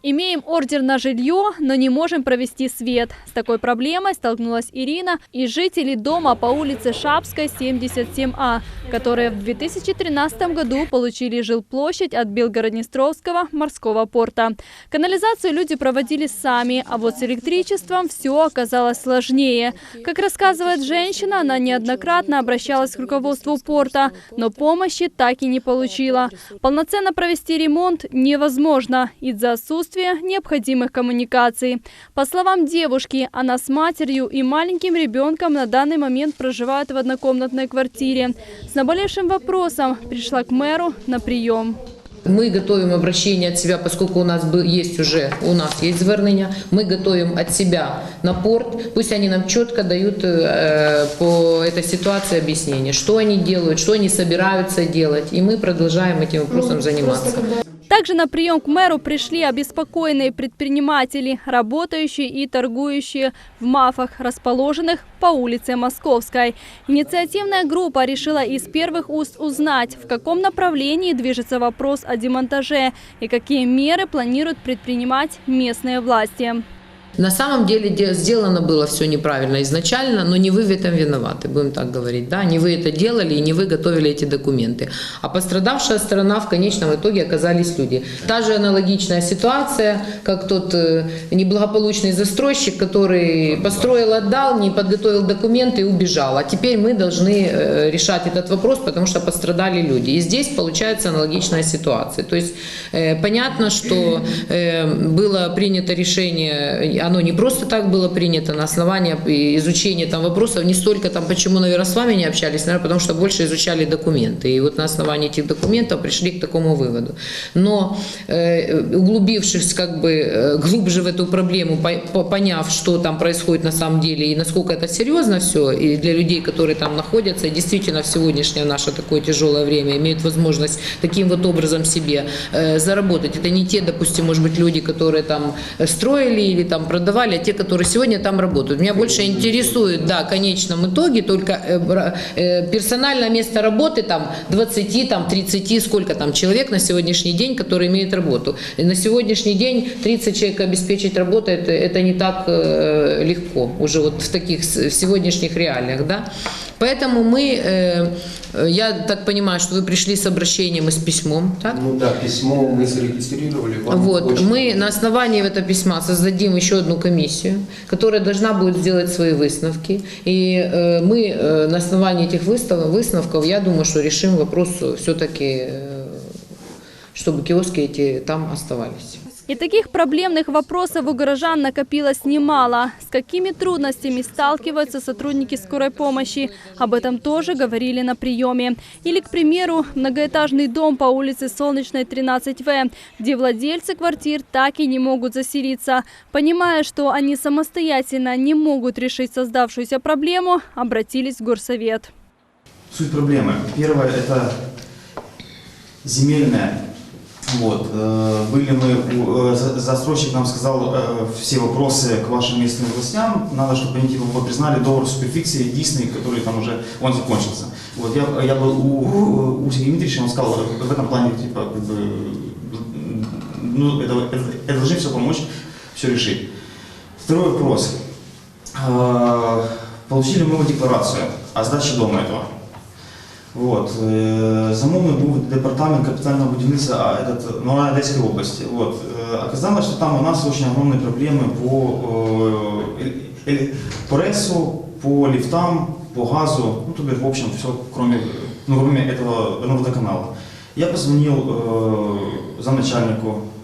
Имеем ордер на жилье, но не можем провести свет. С такой проблемой столкнулась Ирина и жители дома по улице Шапской, 77А, которые в 2013 году получили жилплощадь от Белгороднестровского морского порта. Канализацию люди проводили сами, а вот с электричеством все оказалось сложнее. Как рассказывает женщина, она неоднократно обращалась к руководству порта, но помощи так и не получила. Полноценно провести ремонт невозможно из-за отсутствия необходимых коммуникаций. По словам девушки, она с матерью и маленьким ребенком на данный момент проживает в однокомнатной квартире. С наболевшим вопросом пришла к мэру на прием. Мы готовим обращение от себя, поскольку у нас есть уже, у нас есть звернення, мы готовим от себя на порт, пусть они нам четко дают э, по этой ситуации объяснение, что они делают, что они собираются делать, и мы продолжаем этим вопросом заниматься. Также на прием к мэру пришли обеспокоенные предприниматели, работающие и торгующие в мафах, расположенных по улице Московской. Инициативная группа решила из первых уст узнать, в каком направлении движется вопрос о демонтаже и какие меры планируют предпринимать местные власти. На самом деле де- сделано было все неправильно изначально, но не вы в этом виноваты, будем так говорить. Да? Не вы это делали и не вы готовили эти документы. А пострадавшая сторона в конечном итоге оказались люди. Та же аналогичная ситуация, как тот э, неблагополучный застройщик, который построил, отдал, не подготовил документы и убежал. А теперь мы должны э, решать этот вопрос, потому что пострадали люди. И здесь получается аналогичная ситуация. То есть э, понятно, что было принято решение, оно не просто так было принято на основании изучения там вопросов, не столько там, почему, наверное, с вами не общались, наверное, потому что больше изучали документы. И вот на основании этих документов пришли к такому выводу. Но э, углубившись как бы э, глубже в эту проблему, по- по- поняв, что там происходит на самом деле и насколько это серьезно все, и для людей, которые там находятся, и действительно в сегодняшнее наше такое тяжелое время имеют возможность таким вот образом себе э, заработать. Это не те, допустим, может быть, люди, которые там строили или там продавали, а те, которые сегодня там работают. Меня больше интересует, да, в конечном итоге только э, э, персональное место работы там 20, там 30, сколько там человек на сегодняшний день, которые имеют работу. И на сегодняшний день 30 человек обеспечить работой, это, это не так э, легко уже вот в таких в сегодняшних реалиях, да. Поэтому мы, э, э, я так понимаю, что вы пришли с обращением и с письмом, так? Ну да, письмо мы зарегистрировали. вам Вот, почту. мы на основании этого письма создадим еще одну комиссию, которая должна будет сделать свои выставки. И э, мы э, на основании этих выстав, выставков, я думаю, что решим вопрос все-таки, чтобы киоски эти там оставались. И таких проблемных вопросов у горожан накопилось немало. С какими трудностями сталкиваются сотрудники скорой помощи? Об этом тоже говорили на приеме. Или, к примеру, многоэтажный дом по улице Солнечной, 13В, где владельцы квартир так и не могут заселиться. Понимая, что они самостоятельно не могут решить создавшуюся проблему, обратились в горсовет. Суть проблемы. Первое – это земельная. Вот. э, Были мы, э, за- застройщик нам сказал э, все вопросы к вашим местным властям. Надо, чтобы они типа, вы признали договор суперфикции единственный, который там уже, он закончился. Вот я, я был у, у Сергея Дмитриевича, он сказал, в этом плане, типа, как бы, ну, это, это, это должны все помочь, все решить. Второй вопрос. Получили мы декларацию о сдаче дома этого. Вот. е, Замовник був департамент капітального будівництва а, этот, ну, Одеської області. Вот. Е, Оказалось, что там у нас очень огромные проблемы по, э, э, э, по РЭСу, по лифтам, по газу, ну, то бишь, в общем, все, кроме, ну, кроме этого ну, водоканала. Я позвонил э, замначальнику э,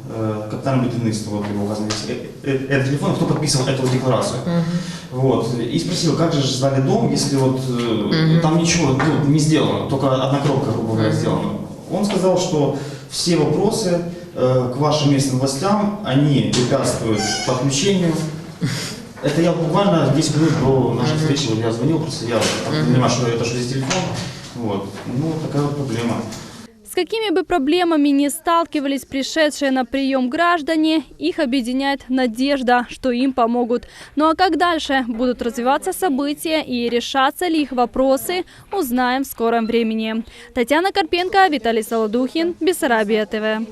капитального будівництва, вот его здесь, э, э, этот телефон, кто подписывал эту декларацию. Вот. И спросил, как же сдали дом, если вот э, Мгм. там ничего ну, не сделано, только одна коробка, грубо говоря, сделана. Он сказал, что все вопросы э, к вашим местным властям, они препятствуют подключению. Это я буквально 10 минут до нашей встречи, я звонил, просто я понимаю, что это что здесь телефон. Вот. Ну, такая вот проблема. С какими бы проблемами ни сталкивались пришедшие на прием граждане, их объединяет надежда, что им помогут. Ну а как дальше будут развиваться события и решаться ли их вопросы, узнаем в скором времени. Татьяна Карпенко, Виталий Солодухин, Бессарабия ТВ.